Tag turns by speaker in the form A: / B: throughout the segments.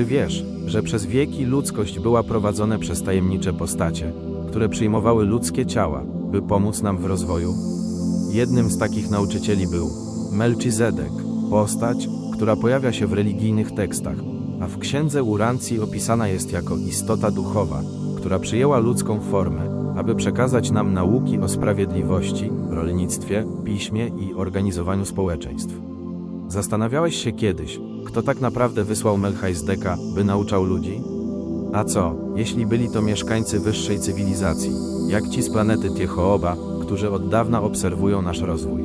A: Czy wiesz, że przez wieki ludzkość była prowadzona przez tajemnicze postacie, które przyjmowały ludzkie ciała, by pomóc nam w rozwoju? Jednym z takich nauczycieli był Melchizedek, postać, która pojawia się w religijnych tekstach, a w księdze Urancji opisana jest jako istota duchowa, która przyjęła ludzką formę, aby przekazać nam nauki o sprawiedliwości, rolnictwie, piśmie i organizowaniu społeczeństw. Zastanawiałeś się kiedyś, kto tak naprawdę wysłał Melchizdeka, by nauczał ludzi? A co, jeśli byli to mieszkańcy wyższej cywilizacji, jak ci z planety Tiechooba, którzy od dawna obserwują nasz rozwój?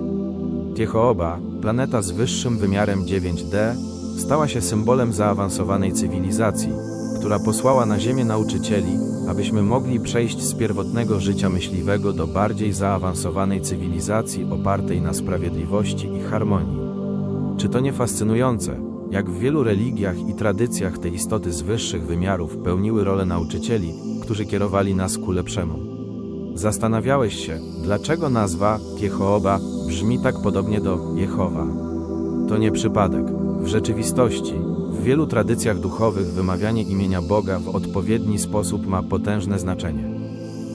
A: Tiechooba, planeta z wyższym wymiarem 9D, stała się symbolem zaawansowanej cywilizacji, która posłała na Ziemię nauczycieli, abyśmy mogli przejść z pierwotnego życia myśliwego do bardziej zaawansowanej cywilizacji opartej na sprawiedliwości i harmonii. Czy to nie fascynujące, jak w wielu religiach i tradycjach te istoty z wyższych wymiarów pełniły rolę nauczycieli, którzy kierowali nas ku lepszemu? Zastanawiałeś się, dlaczego nazwa Jehoba brzmi tak podobnie do Jehowa? To nie przypadek. W rzeczywistości, w wielu tradycjach duchowych wymawianie imienia Boga w odpowiedni sposób ma potężne znaczenie.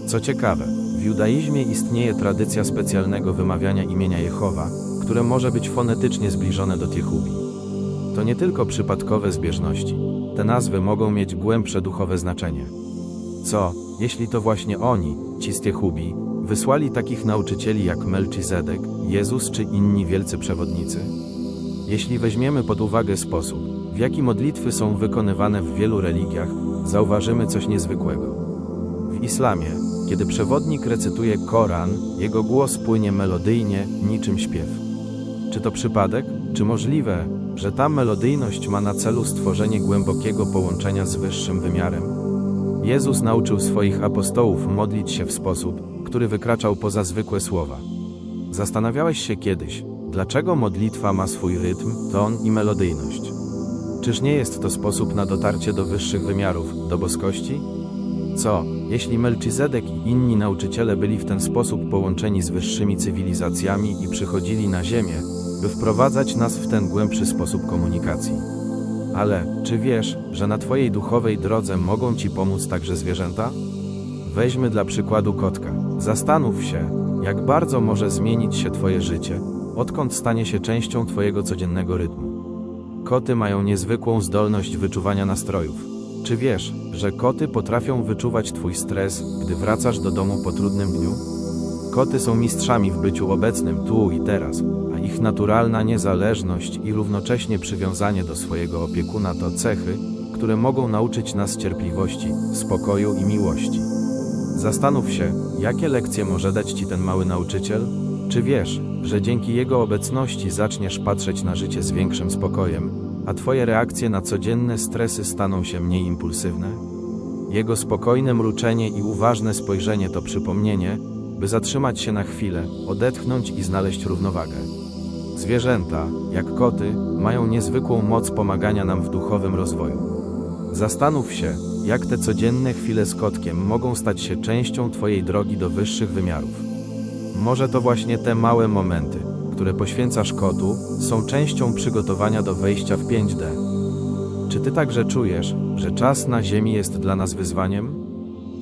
A: Co ciekawe, w judaizmie istnieje tradycja specjalnego wymawiania imienia Jehowa, które może być fonetycznie zbliżone do Tiehubi. To nie tylko przypadkowe zbieżności. Te nazwy mogą mieć głębsze duchowe znaczenie. Co, jeśli to właśnie oni, ci z Tiehubi, wysłali takich nauczycieli jak Melchizedek, Jezus czy inni wielcy przewodnicy? Jeśli weźmiemy pod uwagę sposób, w jaki modlitwy są wykonywane w wielu religiach, zauważymy coś niezwykłego. W islamie, kiedy przewodnik recytuje Koran, jego głos płynie melodyjnie, niczym śpiew. Czy to przypadek, czy możliwe, że ta melodyjność ma na celu stworzenie głębokiego połączenia z wyższym wymiarem? Jezus nauczył swoich apostołów modlić się w sposób, który wykraczał poza zwykłe słowa. Zastanawiałeś się kiedyś, dlaczego modlitwa ma swój rytm, ton i melodyjność? Czyż nie jest to sposób na dotarcie do wyższych wymiarów, do boskości? Co, jeśli Melchizedek i inni nauczyciele byli w ten sposób połączeni z wyższymi cywilizacjami i przychodzili na Ziemię, by wprowadzać nas w ten głębszy sposób komunikacji? Ale czy wiesz, że na Twojej duchowej drodze mogą Ci pomóc także zwierzęta? Weźmy dla przykładu kotka. Zastanów się, jak bardzo może zmienić się Twoje życie, odkąd stanie się częścią Twojego codziennego rytmu. Koty mają niezwykłą zdolność wyczuwania nastrojów. Czy wiesz, że koty potrafią wyczuwać Twój stres, gdy wracasz do domu po trudnym dniu? Koty są mistrzami w byciu obecnym tu i teraz, a ich naturalna niezależność i równocześnie przywiązanie do swojego opiekuna to cechy, które mogą nauczyć nas cierpliwości, spokoju i miłości. Zastanów się, jakie lekcje może dać Ci ten mały nauczyciel? Czy wiesz, że dzięki jego obecności zaczniesz patrzeć na życie z większym spokojem, a Twoje reakcje na codzienne stresy staną się mniej impulsywne? Jego spokojne mruczenie i uważne spojrzenie to przypomnienie, by zatrzymać się na chwilę, odetchnąć i znaleźć równowagę. Zwierzęta, jak koty, mają niezwykłą moc pomagania nam w duchowym rozwoju. Zastanów się, jak te codzienne chwile z kotkiem mogą stać się częścią Twojej drogi do wyższych wymiarów. Może to właśnie te małe momenty, które poświęcasz kotu, są częścią przygotowania do wejścia w 5D. Czy Ty także czujesz, że czas na Ziemi jest dla nas wyzwaniem?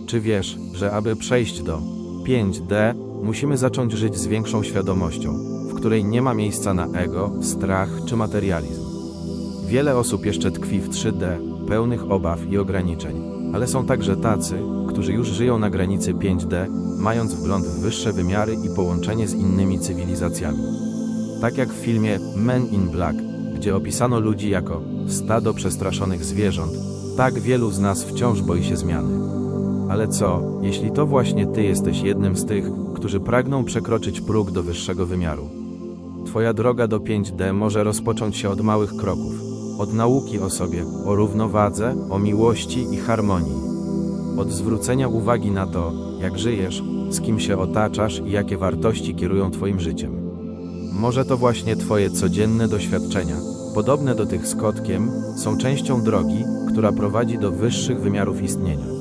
A: Czy wiesz, że aby przejść do 5D, musimy zacząć żyć z większą świadomością, w której nie ma miejsca na ego, strach czy materializm? Wiele osób jeszcze tkwi w 3D, pełnych obaw i ograniczeń, ale są także tacy, którzy już żyją na granicy 5D, mając wgląd w wyższe wymiary i połączenie z innymi cywilizacjami. Tak jak w filmie Men in Black, gdzie opisano ludzi jako stado przestraszonych zwierząt, tak wielu z nas wciąż boi się zmiany. Ale co, jeśli to właśnie Ty jesteś jednym z tych, którzy pragną przekroczyć próg do wyższego wymiaru? Twoja droga do 5D może rozpocząć się od małych kroków, od nauki o sobie, o równowadze, o miłości i harmonii, od zwrócenia uwagi na to, jak żyjesz, z kim się otaczasz i jakie wartości kierują Twoim życiem. Może to właśnie Twoje codzienne doświadczenia, podobne do tych z kotkiem, są częścią drogi, która prowadzi do wyższych wymiarów istnienia.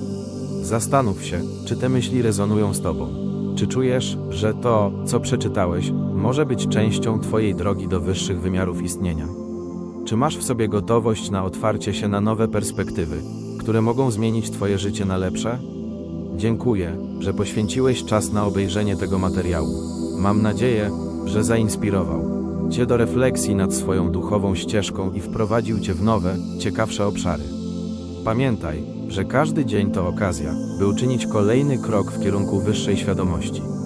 A: Zastanów się, czy te myśli rezonują z Tobą. Czy czujesz, że to, co przeczytałeś, może być częścią Twojej drogi do wyższych wymiarów istnienia? Czy masz w sobie gotowość na otwarcie się na nowe perspektywy, które mogą zmienić Twoje życie na lepsze? Dziękuję, że poświęciłeś czas na obejrzenie tego materiału. Mam nadzieję, że zainspirował Cię do refleksji nad swoją duchową ścieżką i wprowadził Cię w nowe, ciekawsze obszary. Pamiętaj, że każdy dzień to okazja, by uczynić kolejny krok w kierunku wyższej świadomości.